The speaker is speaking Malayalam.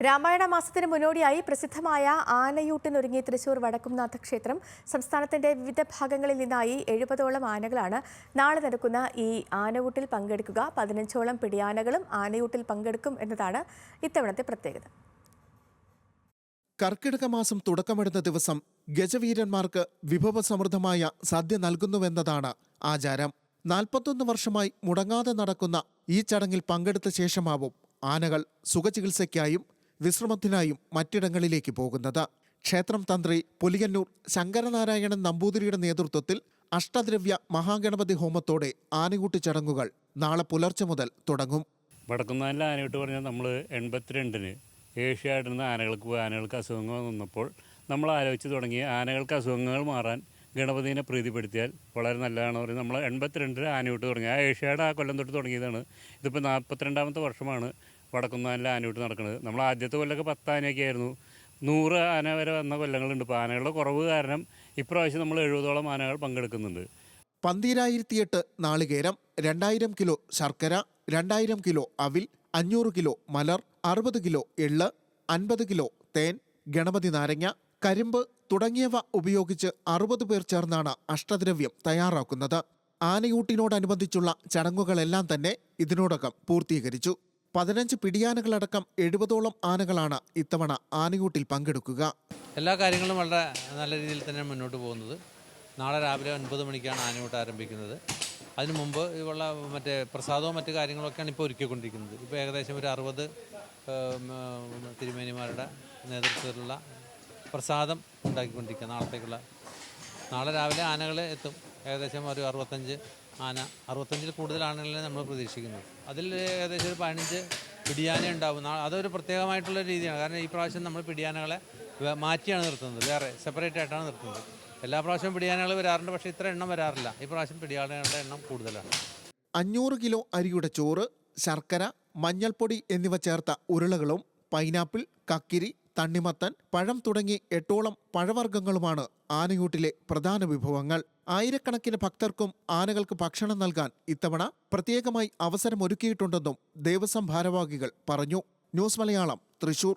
രാമായണ മാസത്തിന് മുന്നോടിയായി പ്രസിദ്ധമായ ആനയൂട്ടിനൊരുങ്ങിയ തൃശൂർ വടക്കുംനാഥ ക്ഷേത്രം സംസ്ഥാനത്തിന്റെ വിവിധ ഭാഗങ്ങളിൽ നിന്നായി എഴുപതോളം ആനകളാണ് നാളെ നടക്കുന്ന ഈ ആനയൂട്ടിൽ പങ്കെടുക്കുക. പതിനഞ്ചോളം പിടിയാനകളും ആനയൂട്ടിൽ പങ്കെടുക്കും എന്നതാണ് ഇത്തവണത്തെ പ്രത്യേകത. കർക്കിടക മാസം തുടക്കമിടുന്ന ദിവസം ഗജവീരന്മാർക്ക് വിഭവസമൃദ്ധമായ സദ്യ നൽകുന്നുവെന്നതാണ് ആചാരം. നാൽപ്പത്തൊന്ന് വർഷമായി മുടങ്ങാതെ നടക്കുന്ന ഈ ചടങ്ങിൽ പങ്കെടുത്ത ശേഷമാവും ആനകൾ സുഖചികിത്സയ്ക്കായും വിശ്രമത്തിനായും മറ്റിടങ്ങളിലേക്ക് പോകുന്നത്. ക്ഷേത്രം തന്ത്രി പുലിയന്നൂർ ശങ്കരനാരായണൻ നമ്പൂതിരിയുടെ നേതൃത്വത്തിൽ അഷ്ടദ്രവ്യ മഹാഗണപതി ഹോമത്തോടെ ആനകൂട്ടി ചടങ്ങുകൾ നാളെ പുലർച്ചെ മുതൽ തുടങ്ങും. വടക്കുന്നാലിൽ ആനയിട്ട് പറഞ്ഞാൽ നമ്മൾ എൺപത്തിരണ്ടിന് ഏഷ്യാഡിൽ നിന്ന് ആനകൾക്ക് ആനകൾക്ക് അസുഖങ്ങൾ വന്നപ്പോൾ നമ്മൾ ആലോചിച്ച് തുടങ്ങി ആനകൾക്ക് അസുഖങ്ങൾ മാറാൻ ഗണപതിനെ പ്രീതിപ്പെടുത്തിയാൽ വളരെ നല്ലതാണ് പറയുന്നത് നമ്മൾ എൺപത്തിരണ്ടിൽ ആനയൂട്ട് തുടങ്ങി. ആ ഏഷ്യാഡ് ആ കൊല്ലം തൊട്ട് തുടങ്ങിയതാണ്. ഇതിപ്പോൾ നാൽപ്പത്തിരണ്ടാമത്തെ വർഷമാണ് വടക്കുന്നാലിൽ ആനയൂട്ട് നടക്കുന്നത്. നമ്മൾ ആദ്യത്തെ കൊല്ലമൊക്കെ പത്ത് ആനയൊക്കെ ആയിരുന്നു. നൂറ് ആന വരെ വന്ന കൊല്ലങ്ങളുണ്ട്. ഇപ്പോൾ ആനകളുടെ കുറവ് കാരണം ഇപ്രാവശ്യം നമ്മൾ എഴുപതോളം ആനകൾ പങ്കെടുക്കുന്നുണ്ട്. പന്തീരായിരത്തിയെട്ട് നാളികേരം രണ്ടായിരം കിലോ ശർക്കര രണ്ടായിരം കിലോ അവിൽ അഞ്ഞൂറ് കിലോ മലർ അറുപത് കിലോ എള്ള് അൻപത് കിലോ തേൻ ഗണപതി നാരങ്ങ കരിമ്പ് തുടങ്ങിയവ ഉപയോഗിച്ച് അറുപത് പേർ ചേർന്നാണ് അഷ്ടദ്രവ്യം തയ്യാറാക്കുന്നത്. ആനയൂട്ടിനോടനുബന്ധിച്ചുള്ള ചടങ്ങുകളെല്ലാം തന്നെ ഇതിനോടകം പൂർത്തീകരിച്ചു. പതിനഞ്ച് പിടിയാനകളടക്കം എഴുപതോളം ആനകളാണ് ഇത്തവണ ആനയൂട്ടിൽ പങ്കെടുക്കുക. എല്ലാ കാര്യങ്ങളും വളരെ നല്ല രീതിയിൽ തന്നെ മുന്നോട്ട് പോകുന്നത്. നാളെ രാവിലെ ഒൻപത് മണിക്കാണ് ആനയൂട്ട് ആരംഭിക്കുന്നത്. അതിനു മുമ്പ് ഉള്ള മറ്റേ പ്രസാദവും മറ്റു കാര്യങ്ങളൊക്കെയാണ് ഇപ്പോൾ ഒരുക്കിക്കൊണ്ടിരിക്കുന്നത്. ഇപ്പോൾ ഏകദേശം ഒരു അറുപത് തിരുമേനിമാരുടെ നേതൃത്വത്തിലുള്ള പ്രസാദം ഉണ്ടാക്കിക്കൊണ്ടിരിക്കുക നാളത്തേക്കുള്ള നാളെ രാവിലെ ആനകൾ എത്തും. ഏകദേശം ഒരു അറുപത്തഞ്ച് ആന. അറുപത്തഞ്ചിൽ കൂടുതൽ ആനകളെ നമ്മൾ പ്രതീക്ഷിക്കുന്നത്. അതിൽ ഏകദേശം ഒരു പതിനഞ്ച് പിടിയാന ഉണ്ടാവും. അതൊരു പ്രത്യേകമായിട്ടുള്ള രീതിയാണ്. കാരണം ഈ പ്രാവശ്യം നമ്മൾ പിടിയാനകളെ മാറ്റിയാണ് നിർത്തുന്നത്. വേറെ സെപ്പറേറ്റ് ആയിട്ടാണ് നിർത്തുന്നത്. എല്ലാ പ്രാവശ്യവും പിടിയാനകൾ വരാറുണ്ട്. പക്ഷേ ഇത്ര എണ്ണം വരാറില്ല. ഈ പ്രാവശ്യം പിടിയാനകളുടെ എണ്ണം കൂടുതലാണ്. അഞ്ഞൂറ് കിലോ അരിയുടെ ചോറ് ശർക്കര മഞ്ഞൾപ്പൊടി എന്നിവ ചേർത്ത ഉരുളകളും പൈനാപ്പിൾ കക്കിരി തണ്ണിമത്തൻ പഴം തുടങ്ങി എട്ടോളം പഴവർഗങ്ങളുമാണ് ആനയൂട്ടിലെ പ്രധാന വിഭവങ്ങൾ. ആയിരക്കണക്കിന് ഭക്തർക്കും ആനകൾക്ക് ഭക്ഷണം നൽകാൻ ഇത്തവണ പ്രത്യേകമായി അവസരമൊരുക്കിയിട്ടുണ്ടെന്നും ദേവസ്വം ഭാരവാഹികൾ പറഞ്ഞു. ന്യൂസ് മലയാളം തൃശൂർ.